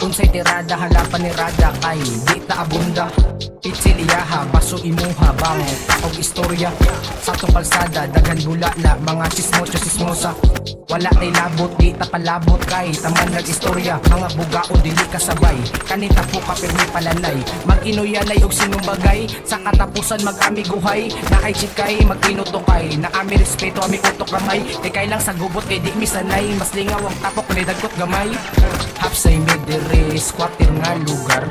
Unsay tirada halapan ni Rada kay di ta abunda Pitsiliyaha, baso imuha, bang og istorya Sa kalsada, daghan bulala, mga sismocho sismosa. Wala tay labot, di ta palabot kay Taman nag-istorya, mga bugao dili kasabay. Kanita po ka pirmi palanay Mag-inuyanay og sinong bagay Sa katapusan mag-amiguhay Na ay chikay, mag-inutokay. Na ami respeto, ami utok kamay Di kay lang sa gubot, kay di misanay Mas lingaw ang tapok, ni dagkot gamay. Hapsay medere, squatter nga lugar.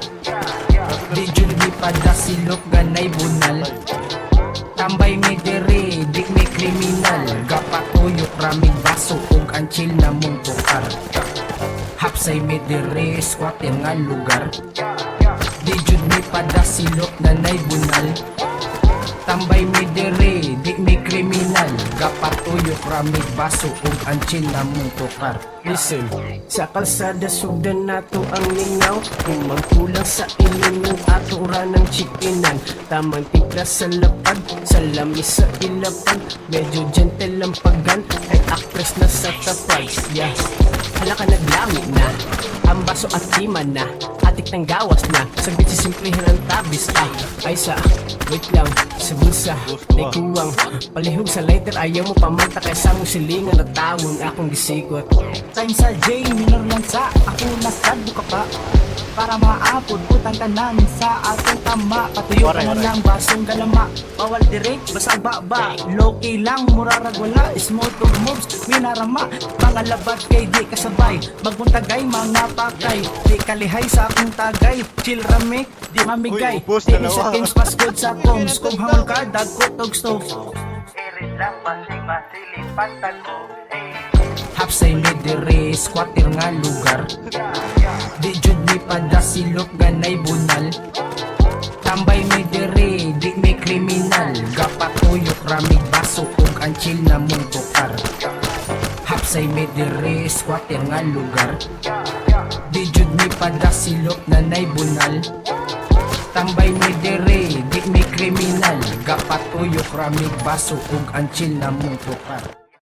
Di jud mi pada silok ganay bunal. Tambay mi dere, di mi kriminal. Gapatuyok raming baso ug ang chill na mong tukar Hapsay mi dere, squatter nga lugar. Di jud mi pada silok ganay bunal. Tambay mi dere, di mi kriminal Gapatuyok raming baso ug ang chill na mong tukar Listen, sa kalsada sugdan nato ang lingaw Kung magkulang sa inyo ng ato ng chikinan Tamang timpla sa lapad, sa lamis sa ilapad Medyo gentle ang paggan, ay actress na sa tapad Yeah, hala ka naglami na. Ang baso at lima na, atik ng gawas na. Saglit sisimplihan ang tabis ah. Ay sa, wait lang, sa bulsa May kuwang, palihog sa lighter Ayaw mo pamanta kaysa mong silingan at tawon akong gisikot Time sa J, minor lang sa Ako nasad ka pa Para maapod putang tanan sa atong tama. Patuyo ka na lang basong galama. Bawal direct, basa baba. Low-key lang, murarag wala. Small to moves, minarama Mga labat kay di kasabay. Magbuntagay, mga pakay. Di kalihay sa akong tagay. Chill rame, di mamigay. Di sa games, pasgod sa coms Kung hamon ka, dagkot og stove. Irit lang, pasig masilipan ko Hapsay medere, squatter nga lugar. Di jud mi pada silok ganay bunal. Tambay medere, di mi kriminal. Gapatuyok ramig baso ug ang na mong tukar Hapsay medere, squatter nga lugar. Di jud mi pada silok nanay bunal. Tambay medere, di mi kriminal. Gapatuyok ramig baso ug ang na mong tukar